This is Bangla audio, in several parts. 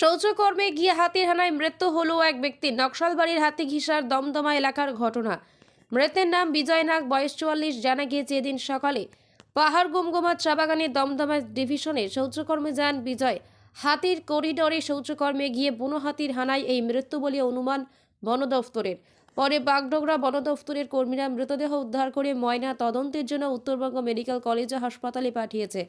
শৌচকর্মে গিয়ে হাতির হানায় মৃত্যু হলো এক ব্যক্তির নকশালবাড়ির হাতি ঘিসার দমদমা এলাকার ঘটনা। মৃতের নাম বিজয় নাগ, বয়স চুয়াল্লিশ, জানা গিয়েছে এদিন সকালে। পাহাড় গুমগুমা চা বাগানের দমদমা ডিভিশনে শৌচকর্মে যান বিজয়। হাতির করিডোরে শৌচকর্মে গিয়ে বুনো হাতির হানায় এই মৃত্যু বলে অনুমান বন দফতরের পরে বাগডোগরা বন দফতরের কর্মীরা মৃতদেহ উদ্ধার করে ময়না তদন্তের জন্য উত্তরবঙ্গ মেডিকেল কলেজ ও হাসপাতালে পাঠিয়েছে।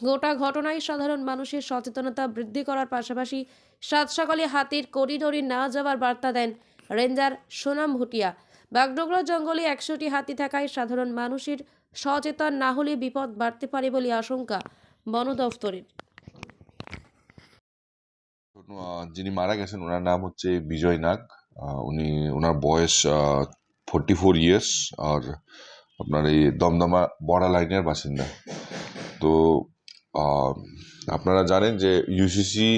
গোটা ঘটনায় সাধারণ মানুষের সচেতনতা বৃদ্ধি করার পাশাপাশি সাত সকালে হাতির করিডোরে না যাওয়ার বার্তা দেন রেঞ্জার সোনাম ভুটিয়া। বাগডোগরা জঙ্গলে একশোটি হাতি থাকায় সাধারণ মানুষের সচেতন না হলে বিপদ বাড়তে পারে বলে আশঙ্কা বন দফতরের। যিনি মারা গেছেন, ওনার নাম হচ্ছে বিজয় নাগ। উনি, ওনার বয়স ফোরটি ফোর ইয়ার্স আর আপনার এই দমদমা বড়া লাইনের বাসিন্দা। তো আপনারা জানেন যে ইউসিসি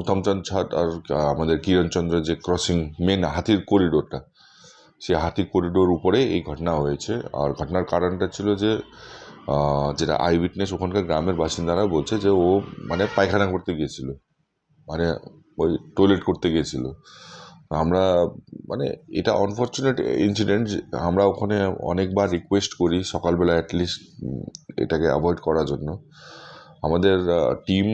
উত্তমচন্দ ছাট আর আমাদের কিরণচন্দ্র যে ক্রসিং মেন হাতির করিডোরটা সেই হাতির করিডোর উপরে এই ঘটনা হয়েছে। আর ঘটনার কারণটা ছিল যে যেটা আই উইটনেস ওখানকার গ্রামের বাসিন্দারা বলছে যে ও মানে পায়খানা করতে গিয়েছিল মানে ওই টয়লেট করতে গিয়েছিল। আমরা মানে এটা আনফর্চুনেট ইনসিডেন্ট আমরা ওখানে অনেকবার রিকোয়েস্ট করি সকালবেলা অ্যাটলিস্ট এটাকে অ্যাভয়েড করার জন্য। আমাদের টিম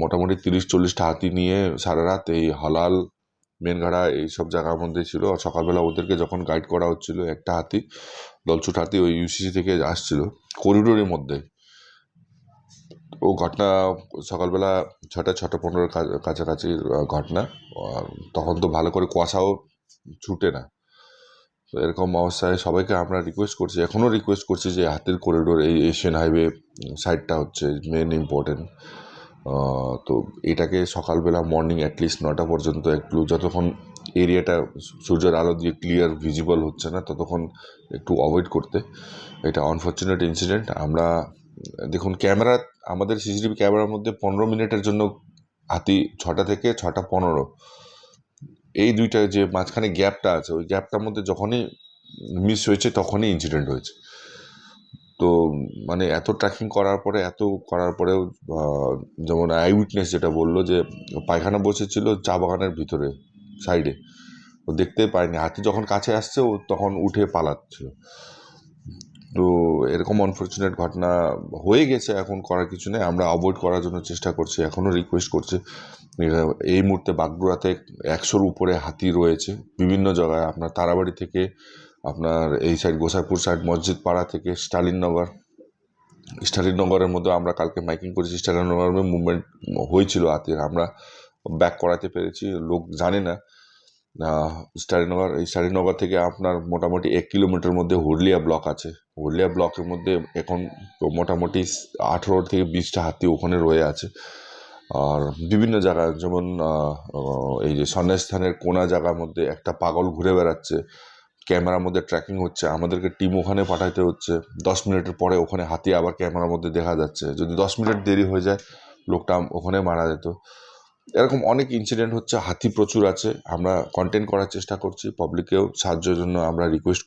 মোটামুটি তিরিশ, চল্লিশটা হাতি নিয়ে সারা রাত এই হালাল মেনঘাড়া এইসব জায়গার মধ্যে ছিল। আর সকালবেলা ওদেরকে যখন গাইড করা হচ্ছিল একটা হাতি, দলছুট হাতি ওই ইউসিসি থেকে আসছিল করিডোরের মধ্যে। ও ঘটনা সকালবেলা ছটা ছটা পনেরোর কাছাকাছি ঘটনা। তখন তো ভালো করে কুয়াশাও ছুটে না। তো এরকম অবস্থায় সবাইকে আমরা রিকোয়েস্ট করছি এখনও রিকোয়েস্ট করছি যে হাতের করিডোর এই এশিয়ান হাইওয়ে সাইডটা হচ্ছে মেন ইম্পর্টেন্ট তো এটাকে সকালবেলা মর্নিং অ্যাটলিস্ট নটা পর্যন্ত একটু যতক্ষণ এরিয়াটা সূর্যের আলো দিয়ে ক্লিয়ার ভিজিবল হচ্ছে না, ততক্ষণ একটু অ্যাভয়েড করতে। এটা আনফর্চুনেট ইনসিডেন্ট আমরা, দেখুন ক্যামেরা আমাদের সিসিটিভি ক্যামেরার মধ্যে পনেরো মিনিটের জন্য হাতি ছটা থেকে ছটা পনেরো এই দুইটা যে মাঝখানে গ্যাপটা আছে, ওই গ্যাপটার মধ্যে যখনই মিস হয়েছে তখনই ইনসিডেন্ট হয়েছে। তো মানে এত ট্র্যাকিং করার পরে, এত করার পরেও যেমন আই উইটনেস যেটা বলল যে, পায়খানা বসেছিল চা বাগানের ভিতরে সাইডে ও দেখতে পায়নি। হাতি যখন কাছে আসছে, ও তখন উঠে পালাচ্ছিল। তো এরকম আনফর্চুনেট ঘটনা হয়ে গেছে, এখন করার কিছু নেই। আমরা অ্যাভয়েড করার জন্য চেষ্টা করছি, এখনও রিকোয়েস্ট করছি। এই মুহূর্তে বাগডোরাতে একশোর উপরে হাতি রয়েছে, বিভিন্ন জায়গায়। আপনার তারাবাড়ি থেকে আপনার এই সাইড গোসাইপুর সাইড মসজিদ পাড়া থেকে স্টালিননগর স্টালিননগরের মধ্যে আমরা কালকে মাইকিং করেছি। স্টালিননগরের মুভমেন্ট হয়েছিল হাতির। আমরা ব্যাক করাতে পেরেছি। লোক জানে না। আহ, স্টালিনগর এই স্টালিনগর থেকে আপনার মোটামুটি এক কিলোমিটার মধ্যে হুরলিয়া ব্লক আছে। হুরলিয়া ব্লকের মধ্যে এখন মোটামুটি আঠেরো থেকে বিশটা হাতি ওখানে রয়ে আছে। আর বিভিন্ন জায়গায় যেমন এই যে সন্ন্যাসস্থানের কোনা জায়গার মধ্যে একটা পাগল ঘুরে বেড়াচ্ছে। ক্যামেরার মধ্যে ট্র্যাকিং হচ্ছে। আমাদেরকে টিম ওখানে পাঠাতে হচ্ছে। দশ মিনিটের পরে ওখানে হাতি আবার ক্যামেরার মধ্যে দেখা যাচ্ছে। যদি দশ মিনিট দেরি হয়ে যায় লোকটা ওখানে মারা যেত। এরকম অনেক ইনসিডেন্ট হচ্ছে, হাতি প্রচুর আছে, আমরা কন্টেন্ট করার চেষ্টা করছি পাবলিকেও সাহায্যের জন্য আমরা রিকোয়েস্ট